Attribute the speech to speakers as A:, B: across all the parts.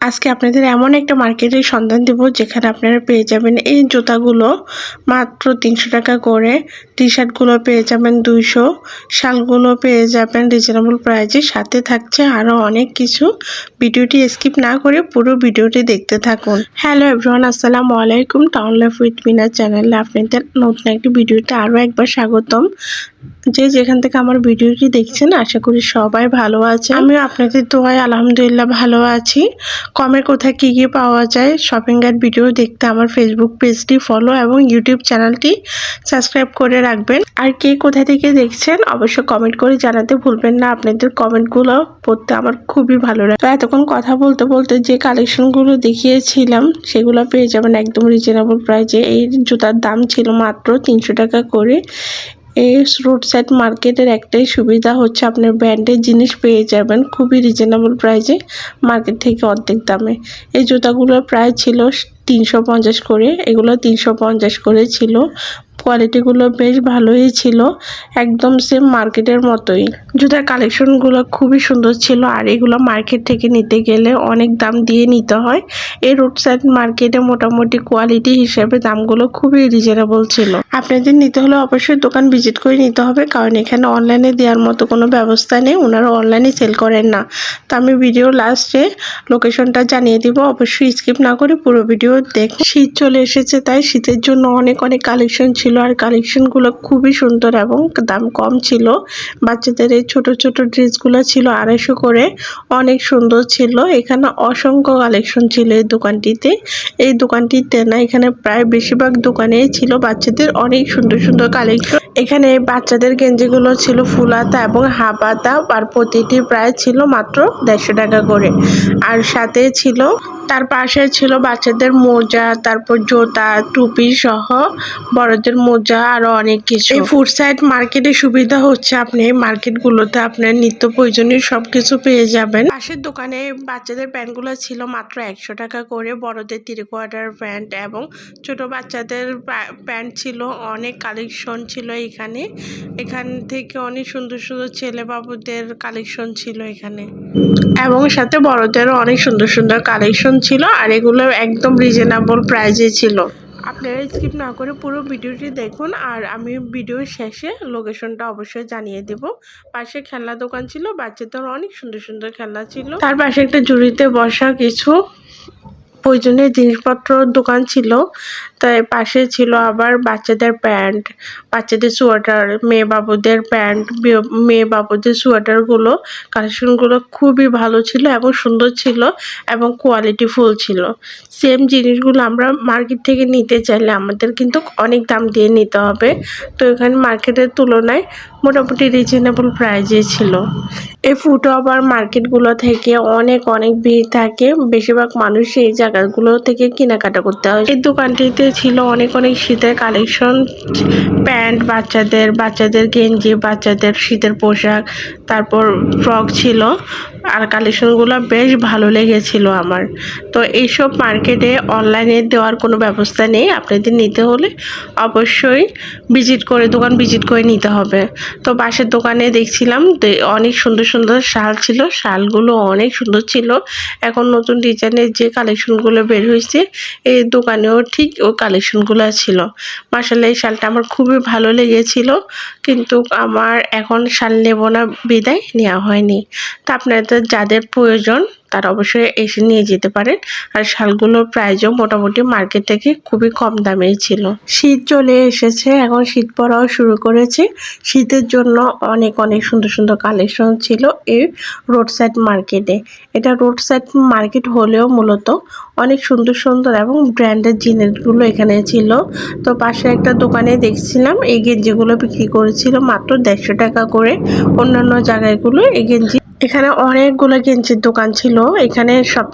A: আজকে আপনাদের এমন একটা মার্কেটের সন্ধান দেব, যেখানে আপনারা পেয়ে যাবেন এই জুতাগুলো। মাত্র তিনশো টাকা করে। টি শার্টগুলো পেয়ে যাবেন দুইশো। শালগুলো পেয়ে যাবেন রিজনেবল প্রাইজে সাথে থাকছে আরও অনেক কিছু। ভিডিওটি স্কিপ না করে পুরো ভিডিওটি দেখতে থাকুন। হ্যালো এভরিওয়ান আসসালামু আলাইকুম। টাউন লাইফ উইথ মিনা চ্যানেলে আপনাদের নতুন একটি ভিডিওতে আরও একবার স্বাগতম। যে যেখান থেকে আমার ভিডিওটি দেখছেন, আশা করি সবাই ভালো আছে আমিও আপনাদের দোয়ায় আলহামদুলিল্লাহ ভালো আছি। কমে কোথায় কী কী পাওয়া যায় শপিং গাইড ভিডিও দেখতে আমার ফেসবুক পেজটি ফলো এবং ইউটিউব চ্যানেলটি সাবস্ক্রাইব করে রাখবেন। আর কে কোথা থেকে দেখছেন, অবশ্যই কমেন্ট করে জানাতে ভুলবেন না। আপনাদের কমেন্টগুলো পড়তে আমার খুবই ভালো লাগে। এতক্ষণ কথা বলতে বলতে যে কালেকশনগুলো দেখিয়েছিলাম, সেগুলো পেয়ে যাবেন একদম রিজনেবল প্রাইজে এই জুতার দাম ছিল মাত্র তিনশো টাকা করে। এই রোড সাইড মার্কেটের একটাই সুবিধা হচ্ছে আপনার ব্র্যান্ডের জিনিস পেয়ে যাবেন খুবই রিজনেবল প্রাইসে মার্কেট থেকে অর্ধেক দামে। এই জুতাগুলোর প্রায় ছিল তিনশো পঞ্চাশ করে, এগুলো তিনশো পঞ্চাশ করে ছিল। কোয়ালিটিগুলো বেশ ভালোই ছিল, একদম সেম মার্কেটের মতোই। জুতার কালেকশনগুলো খুবই সুন্দর ছিল, আর এগুলো মার্কেট থেকে নিতে গেলে অনেক দাম দিয়ে নিতে হয়। এই রোড সাইড মার্কেটে মোটামুটি কোয়ালিটি হিসেবে দামগুলো খুবই রিজনেবল ছিল। আপনাদের নিতে হলে অবশ্যই দোকান ভিজিট করে নিতে হবে, কারণ এখানে অনলাইনে দেওয়ার মতো কোনো ব্যবস্থা নেই, ওনারা অনলাইনে সেল করেন না। তো আমি ভিডিও লাস্টে লোকেশনটা জানিয়ে দিব, অবশ্যই স্কিপ না করে পুরো ভিডিও দেখ শীত চলে এসেছে, তাই শীতের জন্য অনেক অনেক কালেকশন ছিল। আর কালেকশনগুলো খুবই সুন্দর এবং দাম কম ছিল। বাচ্চাদের এই ছোট ছোট ড্রেসগুলো ছিল আড়াইশো করে। অনেক সুন্দর ছিল। এখানে অসংখ্য কালেকশন ছিল এই দোকানটিতে। এই দোকানটিতে না, এখানে প্রায় বেশিরভাগ দোকানেই ছিল বাচ্চাদের অনেক সুন্দর সুন্দর কালেকশন এখানে বাচ্চাদের গেঞ্জিগুলো ছিল ফুলাতা এবং হাফাতা। আর প্রতিটি প্রায় ছিল মাত্র দেড়শো টাকা করে। আর সাথে ছিল তার পাশে ছিল বাচ্চাদের মোজা তারপর জুতা টুপি সহ বড়দের মোজা আরও অনেক কিছু। এই ফুড সাইড মার্কেটে সুবিধা হচ্ছে আপনি এই মার্কেটগুলোতে আপনার নিত্য প্রয়োজনীয় সবকিছু পেয়ে যাবেন। পাশের দোকানে বাচ্চাদের প্যান্টগুলো ছিল মাত্র একশো টাকা করে বড়দের তিরি কোয়ার্টার প্যান্ট এবং ছোট বাচ্চাদের প্যান্ট ছিল অনেক কালেকশন ছিল এখানে। এখান থেকে অনেক সুন্দর সুন্দর ছেলে বাবুদের কালেকশন ছিল এখানে। এবং সাথে বড়দেরও অনেক সুন্দর সুন্দর কালেকশন ছিল আর এগুলো একদম রিজনেবল প্রাইজে ছিল। আপনারা স্কিপ না করে পুরো ভিডিওটি দেখুন আর আমি ভিডিওর শেষে লোকেশনটা অবশ্যই জানিয়ে দেব। পাশে খেলনা দোকান ছিল, বাচ্চাদের অনেক সুন্দর সুন্দর খেলনা ছিল। তার পাশে একটা জুড়িতে বসা কিছু প্রয়োজনীয় জিনিসপত্র দোকান ছিল। তাই পাশে ছিল আবার বাচ্চাদের প্যান্ট, বাচ্চাদের সোয়েটার মেয়ে বাবুদের প্যান্ট মেয়ে বাবুদের সোয়েটারগুলো, কালেকশনগুলো খুবই ভালো ছিল এবং সুন্দর ছিল এবং কোয়ালিটি ফুল ছিল। সেম জিনিসগুলো আমরা মার্কেট থেকে নিতে চাইলে আমাদের কিন্তু অনেক দাম দিয়ে নিতে হবে। তো এখানে মার্কেটের তুলনায় মোটামুটি রিজনেবল প্রাইজে ছিল। এই ফুড আবার মার্কেটগুলো থেকে অনেক অনেক ভিড় থাকে। বেশিরভাগ মানুষ এই জায়গাগুলো থেকে কেনাকাটা করতে হয়। এই দোকানটিতে ছিল অনেক অনেক শীতের কালেকশন প্যান্ট বাচ্চাদের বাচ্চাদের গেঞ্জি, বাচ্চাদের শীতের পোশাক, তারপর ফ্রক ছিল। আর কালেকশনগুলো বেশ ভালো লেগেছিল আমার। তো এইসব মার্কেটে অনলাইনে দেওয়ার কোনো ব্যবস্থা নেই। আপনাদের নিতে হলে অবশ্যই ভিজিট করে, দোকান ভিজিট করে নিতে হবে। তো পাশের দোকানে দেখছিলাম অনেক সুন্দর সুন্দর শাল ছিল। শালগুলো অনেক সুন্দর ছিল। এখন নতুন ডিজাইনের যে কালেকশনগুলো বের হয়েছে, এই দোকানেও ঠিক ওই কালেকশনগুলো ছিল। মাসাল্লাহ এই শালটা আমার খুবই ভালো লেগেছিল। কিন্তু আমার এখন শাল নেব না, বিদায় নেওয়া হয়নি। তা আপনাদের যাদের প্রয়োজন তারা অবশ্যই এসে নিয়ে যেতে পারেন। আর শালগুলোর প্রাইসও মোটামুটি মার্কেট থেকে খুবই কম দামেই ছিল। শীত চলে এসেছে, এখন শীত পড়াও শুরু করেছে। শীতের জন্য অনেক অনেক সুন্দর সুন্দর কালেকশন ছিল এই রোড সাইড মার্কেটে এটা রোড সাইড মার্কেট হলেও মূলত অনেক সুন্দর সুন্দর এবং ব্র্যান্ডের জিনিসগুলো এখানে ছিল। তো পাশে একটা দোকানে দেখছিলাম, এই গেঞ্জিগুলো বিক্রি করেছিল মাত্র দেড়শো টাকা করে। অন্যান্য জায়গাগুলো এই গেঞ্জি এখানে অনেকগুলো গেঞ্জির দোকান ছিল। এখানে সব,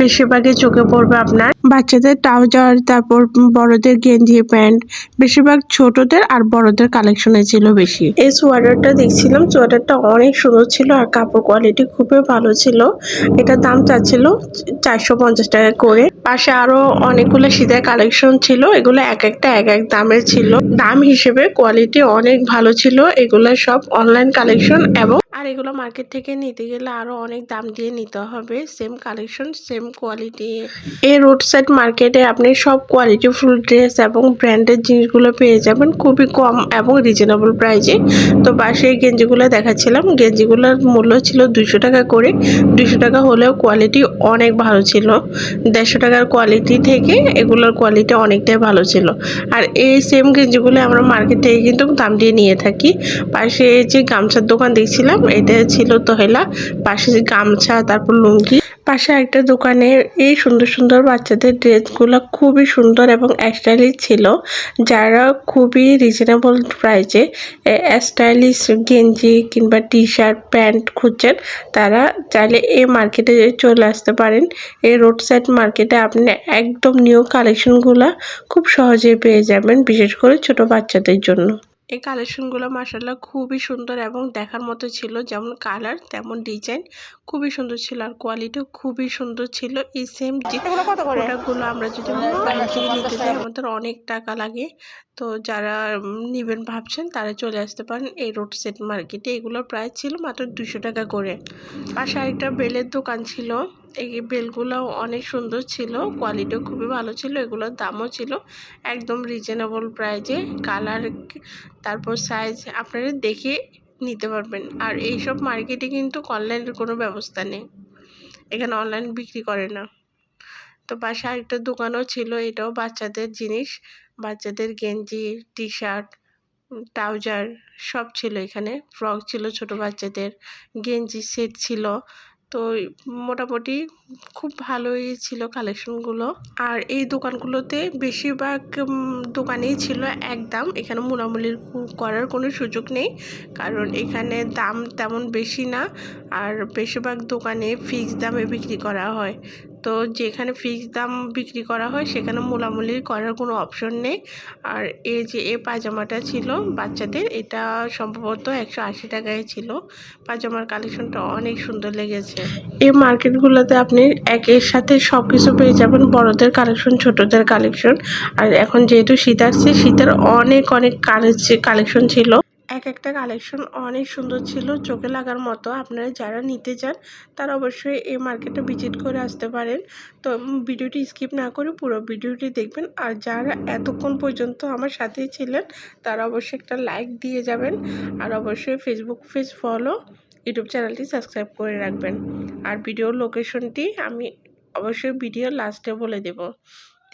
A: বেশিরভাগই চোখে পড়বে আপনার। বাচ্চাদের ট্রাউজার, তারপর বড়দের গেঞ্জি প্যান্ট, বেশিরভাগ ছোটদের আর বড়দের কালেকশনে ছিল বেশি। এই সোয়াটারটা দেখছিলাম, সোয়াটারটা অনেক সুন্দর ছিল আর কাপড় কোয়ালিটি খুবই ভালো ছিল। এটার দাম চাচ্ছিল চারশো পঞ্চাশ টাকা করে। পাশে আরও অনেকগুলো শীতের কালেকশন ছিল, এগুলো এক একটা এক এক দামের ছিল। দাম হিসেবে কোয়ালিটি অনেক ভালো ছিল, এগুলো সব অনলাইন কালেকশন এবং আর এগুলো মার্কেট থেকে নিতে গেলে আরও অনেক দাম দিয়ে নিতে হবে। সেম কালেকশন সেম কোয়ালিটি এই রোড সাইড মার্কেটে আপনি সব কোয়ালিটি ফুল ড্রেস এবং ব্র্যান্ডের জিনিসগুলো পেয়ে যাবেন খুবই কম এবং রিজনেবল প্রাইসে তো পাশে এই গেঞ্জিগুলো দেখাচ্ছিলাম। গেঞ্জিগুলোর মূল্য ছিল দুশো টাকা করে। দুশো টাকা হলেও কোয়ালিটি অনেক ভালো ছিল। দেড়শো টাকার কোয়ালিটি থেকে এগুলোর কোয়ালিটি অনেকটাই ভালো ছিল। আর এই সেম গেঞ্জিগুলো আমরা মার্কেট থেকে কিন্তু দাম দিয়ে নিয়ে থাকি। পাশে যে গামছার দোকান দেখছিলাম, এটা ছিল তহেলা পাশে যে গামছা, তারপর লুঙ্গি। পাশে একটা দোকানে এই সুন্দর সুন্দর বাচ্চাদের ড্রেসগুলো খুবই সুন্দর এবং স্টাইলিশ ছিল। যারা খুবই রিজনেবল প্রাইসে স্টাইলিশ গেঞ্জি কিংবা টি শার্ট প্যান্ট খুঁজছেন, তারা চাইলে এই মার্কেটে চলে আসতে পারেন। এই রোড সাইড মার্কেটে আপনি একদম নিউ কালেকশনগুলো খুব সহজে পেয়ে যাবেন, বিশেষ করে ছোট বাচ্চাদের জন্য। এই কালেকশনগুলো মাসাল্লাহ খুবই সুন্দর এবং দেখার মতো ছিল। যেমন কালার তেমন ডিজাইন খুবই সুন্দর ছিল আর কোয়ালিটিও খুবই সুন্দর ছিল। এই সেম যে প্রোডাক্টগুলো আমরা যদি বাইরে থেকে নিতে যাই আমাদের অনেক টাকা লাগে। তো যারা নেবেন ভাবছেন তারা চলে আসতে পারেন। এই রোড সেট মার্কেটে এগুলোর প্রাইস ছিল মাত্র দুশো টাকা করে। পাশে আরেকটা বেলের দোকান ছিল। এই বেলগুলো অনেক সুন্দর ছিল কোয়ালিটিও খুবই ভালো ছিল এগুলোর দামও ছিল একদম রিজনেবল প্রাইজে কালার তারপর সাইজ আপনারা দেখে নিতে পারবেন। আর এইসব মার্কেটে কিন্তু অনলাইনের কোনো ব্যবস্থা নেই। এখানে অনলাইন বিক্রি করে না। তো পাশে আরেকটা দোকানও ছিল, এটাও বাচ্চাদের জিনিস। বাচ্চাদের গেঞ্জি টি শার্ট ট্রাউজার সব ছিল এখানে। ফ্রক ছিল ছোট বাচ্চাদের। গেঞ্জি সেট ছিল। তো মোটামুটি খুব ভালোই ছিল কালেকশনগুলো আর এই দোকানগুলোতে বেশিরভাগ দোকানেই ছিল একদম। এখানে মোলামুলি করার কোনো সুযোগ নেই। কারণ এখানে দাম তেমন বেশি না। আর বেশিরভাগ দোকানে ফিক্স দামে বিক্রি করা হয়। তো যেখানে ফিক্স দাম বিক্রি করা হয়, সেখানে মোলামুলি করার কোনো অপশন নেই। আর এই যে এই পাজামাটা ছিল বাচ্চাদের, এটা সম্ভবত একশো আশি টাকায় ছিল। পাজামার কালেকশনটা অনেক সুন্দর লেগেছে। এই মার্কেটগুলোতে আপনি একের সাথে সব কিছু পেয়ে যাবেন, বড়দের কালেকশন ছোটদের কালেকশন আর এখন যেহেতু শীত আসছে, শীতের অনেক অনেক কালেকশন ছিল। এক একটা কালেকশন অনেক সুন্দর ছিল, চোখে লাগার মতো। আপনারা যারা নিতে চান, তারা অবশ্যই এই মার্কেটে ভিজিট করে আসতে পারেন। তো ভিডিওটি স্কিপ না করে পুরো ভিডিওটি দেখবেন। আর যারা এতক্ষণ পর্যন্ত আমার সাথেই ছিলেন, তারা অবশ্যই একটা লাইক দিয়ে যাবেন। আর অবশ্যই ফেসবুক পেজ ফলো ইউটিউব চ্যানেলটি সাবস্ক্রাইব করে রাখবেন। আর ভিডিওর লোকেশনটি আমি অবশ্যই ভিডিও লাস্টে বলে দেব।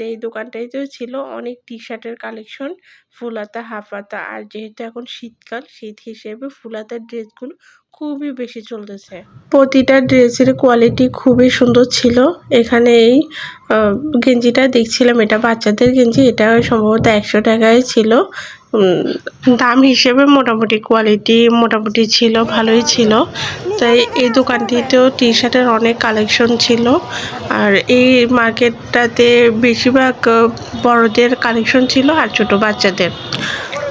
A: তো এই দোকানটাইতেও ছিল অনেক টি শার্টের কালেকশন ফুল হাতা হাফ হাতা আর যেহেতু এখন শীতকাল, শীত হিসেবে ফুল হাতার ড্রেসগুলো খুবই বেশি চলতেছে। প্রতিটা ড্রেসের কোয়ালিটি খুবই সুন্দর ছিল। এখানে এই গেঞ্জিটা দেখছিলাম, এটা বাচ্চাদের গেঞ্জি, এটা সম্ভবত একশো টাকায় ছিল। দাম হিসেবে মোটামুটি কোয়ালিটি মোটামুটি ছিল, ভালোই ছিল। তাই এই দোকানটিতেও টি শার্টের অনেক কালেকশন ছিল। আর এই মার্কেটটাতে বেশিরভাগ বড়দের কালেকশন ছিল আর ছোট বাচ্চাদের।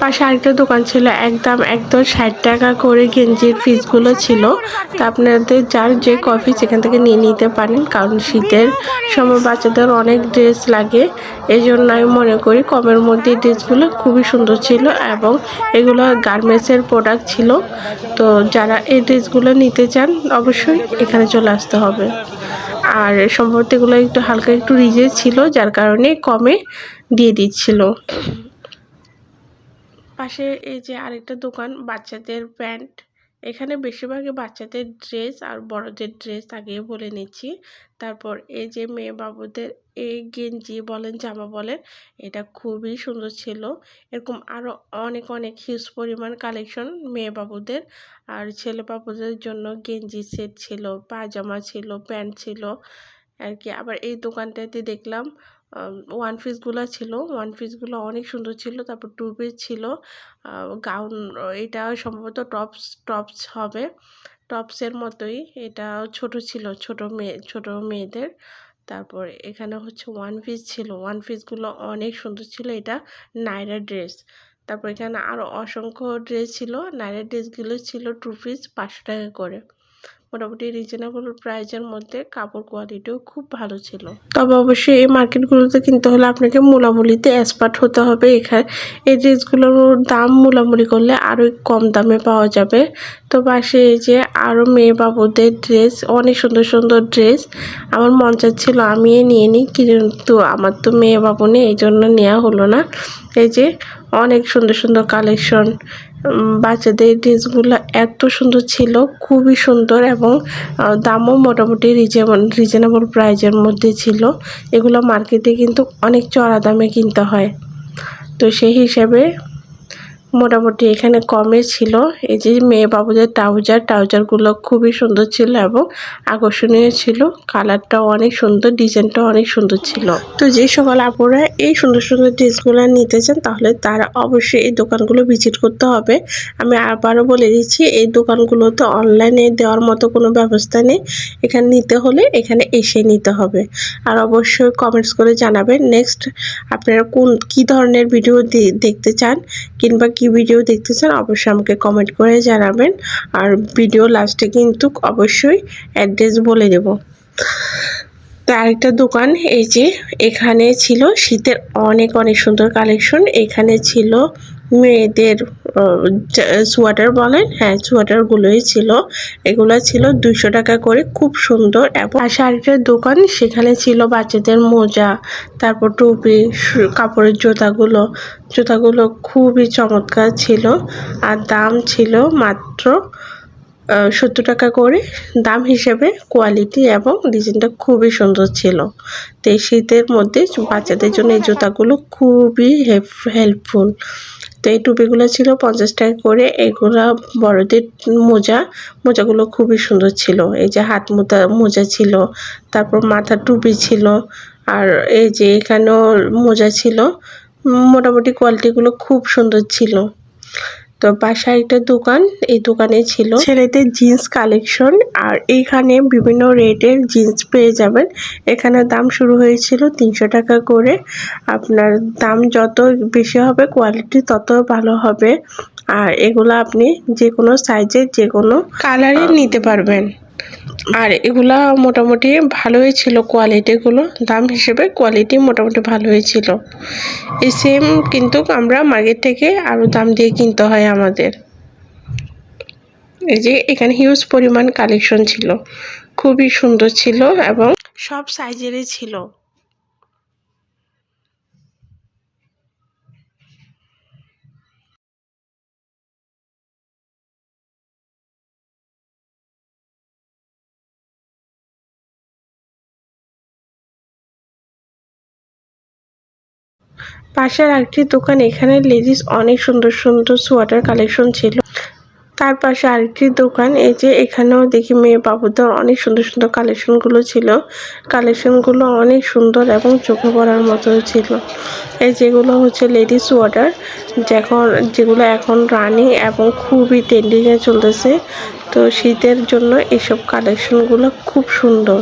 A: পাশে আরেকটা দোকান ছিল, একদম একদম ষাট টাকা করে গেঞ্জির পিসগুলো ছিল। তা আপনাদের যার যে কফি সেখান থেকে নিয়ে নিতে পারেন, কারণ শীতের সময় বাচ্চাদের অনেক ড্রেস লাগে। এই জন্য আমি মনে করি কমের মধ্যে ড্রেসগুলো খুবই সুন্দর ছিল এবং এগুলো গার্মেন্টসের প্রোডাক্ট ছিল। তো যারা এই ড্রেসগুলো নিতে চান, অবশ্যই এখানে চলে আসতে হবে। আর সম্ভবত এগুলো একটু হালকা একটু রিজের ছিল, যার কারণে কমে দিয়ে দিচ্ছিল। পাশে এই যে আরেকটা দোকান, বাচ্চাদের প্যান্ট। এখানে বেশিরভাগই বাচ্চাদের ড্রেস আর বড়দের ড্রেস আগে বলে নিচ্ছি। তারপর এই যে মেয়ে বাবুদের এই গেঞ্জি বলেন, জামা বলেন, এটা খুবই সুন্দর ছিল। এরকম আরও অনেক অনেক হিউজ পরিমাণ কালেকশন মেয়ে বাবুদের আর ছেলে বাবুদের জন্য গেঞ্জি সেট ছিল পাজামা ছিল, প্যান্ট ছিল। আর কি, আবার এই দোকানটাতে দেখলাম ওয়ান পিসগুলো ছিল। ওয়ান পিসগুলো অনেক সুন্দর ছিল। তারপর টু পিস ছিল। গাউন এটা সম্ভবত টপস টপস হবে। টপসের মতোই। এটা ছোট ছিল, ছোট মেয়ে, ছোট মেয়েদের। তারপর এখানে হচ্ছে ওয়ান পিস ছিল। ওয়ান পিসগুলো অনেক সুন্দর ছিল। এটা নাইরা ড্রেস তারপর এখানে আরও অসংখ্য ড্রেস ছিল। নাইরা ড্রেসগুলো ছিল টু পিস পাঁচশো টাকা করে। মোটামুটি রিজনেবল প্রাইজের মধ্যে কাপড় কোয়ালিটিও খুব ভালো ছিল। তবে অবশ্যই এই মার্কেটগুলোতে কিনতে হলে আপনাকে মূলামূলিতে এক্সপার্ট হতে হবে। এখানে এই ড্রেসগুলোর দাম মূলামূলি করলে আরও কম দামে পাওয়া যাবে। তো পাশে এই যে আরও মেয়ে বাবুদের ড্রেস অনেক সুন্দর সুন্দর ড্রেস আমার মন চাচ্ছিল আমি নিয়ে নিই, কিন্তু আমার তো মেয়ে বাবু নেই, এই জন্য নেওয়া হলো না। এই যে অনেক সুন্দর সুন্দর কালেকশন বাচ্চাদের ড্রেসগুলো এত সুন্দর ছিল, খুবই সুন্দর এবং দামও মোটামুটি রিজেবল রিজনেবল প্রাইজের মধ্যে ছিল। এগুলো মার্কেটে কিন্তু অনেক চড়া দামে কিনতে হয়। তো সেই হিসাবে মোটামুটি এখানে কমে ছিল। এই যে মেয়ে বাবুদের ট্রাউজার, ট্রাউজারগুলো খুবই সুন্দর ছিল এবং আকর্ষণীয় ছিল। কালারটাও অনেক সুন্দর, ডিজাইনটাও অনেক সুন্দর ছিল। তো যে সকল আপুরা এই সুন্দর সুন্দর ড্রেসগুলো নিতে চান, তাহলে তারা অবশ্যই এই দোকানগুলো ভিজিট করতে হবে। আমি আবারও বলে দিচ্ছি, এই দোকানগুলোতে অনলাইনে দেওয়ার মতো কোনো ব্যবস্থা নেই। এখানে নিতে হলে এখানে এসে নিতে হবে। আর অবশ্যই কমেন্টস করে জানাবেন নেক্সট আপনারা কোন, কী ধরনের ভিডিও দেখতে চান কিংবা কি ভিডিও দেখতে চান অবশ্যই আমাকে কমেন্ট করে জানাবেন। আর ভিডিও লাস্টে কিন্তু অবশ্যই অ্যাড্রেস বলে দেব। তো আরেকটা দোকান, এই যে এখানে ছিল শীতের অনেক অনেক সুন্দর কালেকশন এখানে ছিল মেয়েদের সোয়াটার বলেন হ্যাঁ সোয়াটারগুলোই ছিল। এগুলো ছিল দুশো টাকা করে, খুব সুন্দর। এবং আরেকটা দোকান, সেখানে ছিল বাচ্চাদের মোজা, তারপর টুপি কাপড়ের জুতাগুলো। জুতাগুলো খুবই চমৎকার ছিল। আর দাম ছিল মাত্র সত্তর টাকা করে। দাম হিসেবে কোয়ালিটি এবং ডিজাইনটা খুবই সুন্দর ছিল। তো শীতের মধ্যে বাচ্চাদের জন্য এই জুতাগুলো খুবই হেল্পফুল তো এই টুপিগুলো ছিল পঞ্চাশ টাকা করে। এগুলো বড়দের মোজা। মোজাগুলো খুবই সুন্দর ছিল। এই যে হাত মোজা মোজা ছিল, তারপর মাথার টুপি ছিল, আর এই যে এখানেও মোজা ছিল। মোটামুটি কোয়ালিটিগুলো খুব সুন্দর ছিল। তো বাসায় একটা দোকান এই দোকানে ছিল। ছেলেদের জিন্স কালেকশন আর এইখানে বিভিন্ন রেটের জিন্স পেয়ে যাবেন। এখানে দাম শুরু হয়েছিল তিনশো টাকা করে। আপনার দাম যত বেশি হবে কোয়ালিটি তত ভালো হবে। আর এগুলো আপনি যে কোনো সাইজের যে কোনো কালারের নিতে পারবেন। আর এগুলা মোটামুটি ভালোই ছিল কোয়ালিটিগুলো দাম হিসেবে কোয়ালিটি মোটামুটি ভালোই ছিল। এই সেম কিন্তু আমরা মার্কেট থেকে আরও দাম দিয়ে কিনতে হয় আমাদের। এই যে এখানে হিউজ পরিমাণ কালেকশন ছিল। খুবই সুন্দর ছিল এবং সব সাইজেরই ছিল। পাশের আরেকটি দোকান, এখানে লেডিস অনেক সুন্দর সুন্দর সোয়াটার কালেকশন ছিল। তার পাশে আরেকটি দোকান, এই যে এখানেও দেখি মেয়ে বাবুদের অনেক সুন্দর সুন্দর কালেকশনগুলো ছিল। কালেকশনগুলো অনেক সুন্দর এবং চোখে পড়ার মতো ছিল। এই যেগুলো হচ্ছে লেডিস ওয়াটার যখন যেগুলো এখন রানিং এবং খুবই ট্রেন্ডিংয়ে চলতেছে, তো শীতের জন্য এসব কালেকশনগুলো খুব সুন্দর।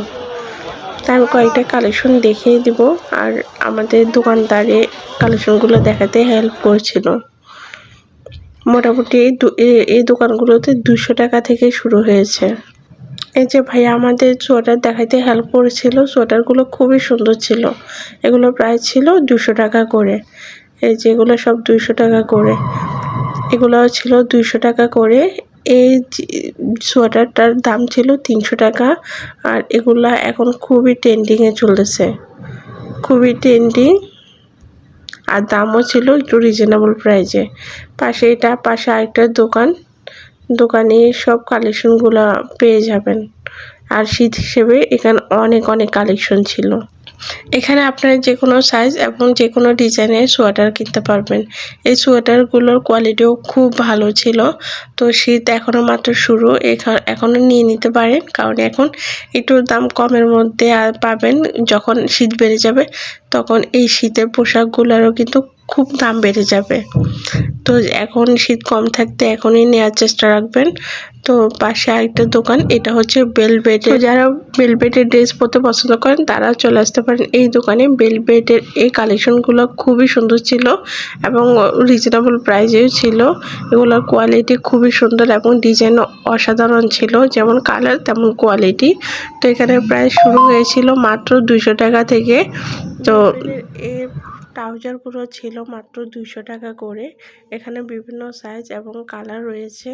A: তাই আমি কয়েকটা কালেকশন দেখিয়ে দিব। আর আমাদের দোকানদারে কালেকশনগুলো দেখাতে হেল্প করছিল। মোটামুটি এই দোকানগুলোতে দুশো টাকা থেকে শুরু হয়েছে। এই যে ভাইয়া আমাদের সোয়েটার দেখাইতে হেল্প করেছিল। সোয়েটারগুলো খুবই সুন্দর ছিল। এগুলো প্রায় ছিল দুশো টাকা করে। এই যেগুলো সব দুইশো টাকা করে। এগুলো ছিল দুইশো টাকা করে। এই সোয়েটারটার দাম ছিল তিনশো টাকা আর এগুলা এখন খুবই ট্রেন্ডিংয়ে চলতেছে। খুবই ট্রেন্ডিং আর দামও ছিল একটু রিজনেবল প্রাইজে পাশে এটা, পাশে আরেকটা দোকান। দোকানে সব কালেকশনগুলো পেয়ে যাবেন। আর শীত হিসেবে এখানে অনেক অনেক কালেকশন ছিল। এখানে আপনারা যে কোনো সাইজ এবং যে কোনো ডিজাইনের সোয়েটার কিনতে পারবেন। এই সোয়েটারগুলোর কোয়ালিটিও খুব ভালো ছিল। তো শীত এখনও মাত্র শুরু এখনও নিয়ে নিতে পারেন, কারণ এখন একটু দাম কমের মধ্যে পাবেন। যখন শীত বেড়ে যাবে, তখন এই শীতের পোশাকগুলোরও কিন্তু খুব দাম বেড়ে যাবে। তো এখন শীত কম থাকতে এখনই নেওয়ার চেষ্টা রাখবেন। তো পাশে আরেকটা দোকান, এটা হচ্ছে বেলভেটের যারা বেলভেটের ড্রেস পরতে পছন্দ করেন, তারা চলে আসতে পারেন এই দোকানে। বেলভেটের এই কালেকশনগুলো খুবই সুন্দর ছিল এবং রিজনেবল প্রাইসেও ছিল। এগুলোর কোয়ালিটি খুবই সুন্দর এবং ডিজাইন অসাধারণ ছিল। যেমন কালার তেমন কোয়ালিটি তো এখানে প্রায় শুরু হয়েছিল মাত্র দুশো টাকা থেকে। তো ট্রাউজারগুলো ছিল মাত্র দুশো টাকা করে। এখানে বিভিন্ন সাইজ এবং কালার রয়েছে।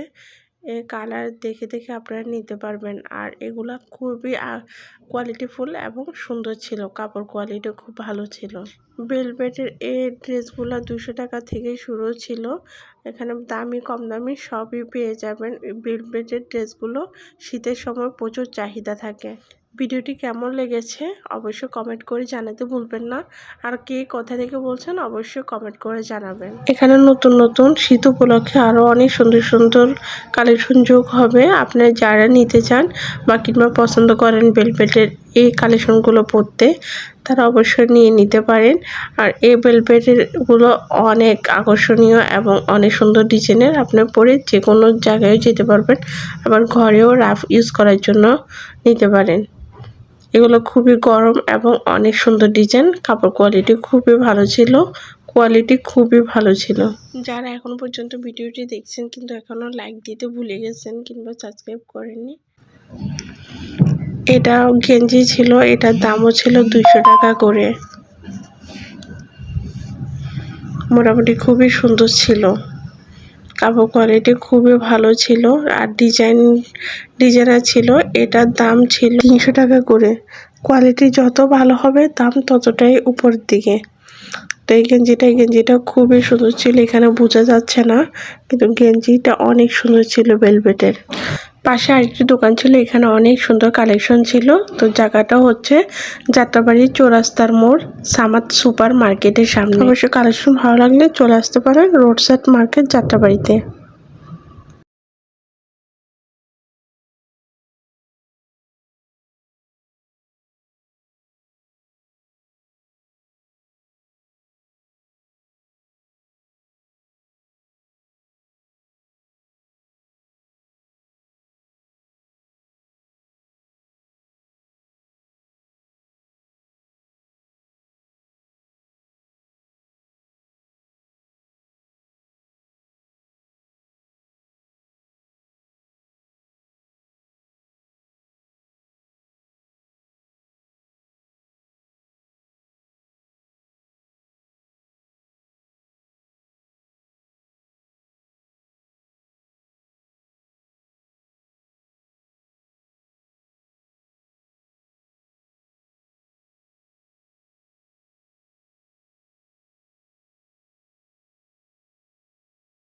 A: এ কালার দেখে দেখে আপনারা নিতে পারবেন। আর এগুলা খুবই কোয়ালিটিফুল এবং সুন্দর ছিল। কাপড় কোয়ালিটি খুব ভালো ছিল। বেলভেটের এই ড্রেসগুলো দুশো টাকা থেকে শুরু ছিল। এখানে দামি, কম দামি সবই পেয়ে যাবেন। বেলভেটের ড্রেসগুলো শীতের সময় প্রচুর চাহিদা থাকে। ভিডিওটি কেমন লেগেছে অবশ্যই কমেন্ট করে জানাতে ভুলবেন না। আর কে কোথা থেকে বলছেন অবশ্যই কমেন্ট করে জানাবেন। এখানে নতুন নতুন শীত উপলক্ষে আরও অনেক সুন্দর সুন্দর কালেকশন যোগ হবে। আপনি যারা নিতে চান বা কিংবা পছন্দ করেন বেলভেটের এই কালেকশনগুলো পরতে, তারা অবশ্যই নিয়ে নিতে পারেন। আর এই বেলভেটেরগুলো অনেক আকর্ষণীয় এবং অনেক সুন্দর ডিজাইনের। আপনি পরে যে কোনো জায়গায় যেতে পারবেন। আবার ঘরেও রাফ ইউজ করার জন্য নিতে পারেন। এগুলো খুবই গরম এবং অনেক সুন্দর ডিজাইন কাপড় কোয়ালিটি খুবই ভালো ছিল। কোয়ালিটি খুবই ভালো ছিল। যারা এখন পর্যন্ত ভিডিওটি দেখছেন কিন্তু এখনও লাইক দিতে ভুলে গেছেন কিংবা সাবস্ক্রাইব করেননি। এটা গেঞ্জি ছিল এটার দামও ছিল দুইশো টাকা করে। মোটামুটি খুবই সুন্দর ছিল। কাপড় কোয়ালিটি খুবই ভালো ছিল আর ডিজাইন ডিজাইনার ছিল, এটার দাম ছিল তিনশো টাকা করে। কোয়ালিটি যত ভালো হবে, দাম ততটাই উপর দিকে। তো এই গেঞ্জিটা এই গেঞ্জিটা খুবই সুন্দর ছিল, এখানে বোঝা যাচ্ছে না, কিন্তু গেঞ্জিটা অনেক সুন্দর ছিল বেলভেটের পাশে আরেকটি দোকান ছিল, এখানে অনেক সুন্দর কালেকশন ছিল। তো জায়গাটা হচ্ছে যাত্রাবাড়ির চৌরাস্তার মোড়, সামাদ সুপার মার্কেটের সামনে। অবশ্যই কালেকশন ভালো লাগলে চলে আসতে পারেন রোড সাইড মার্কেট যাত্রাবাড়িতে।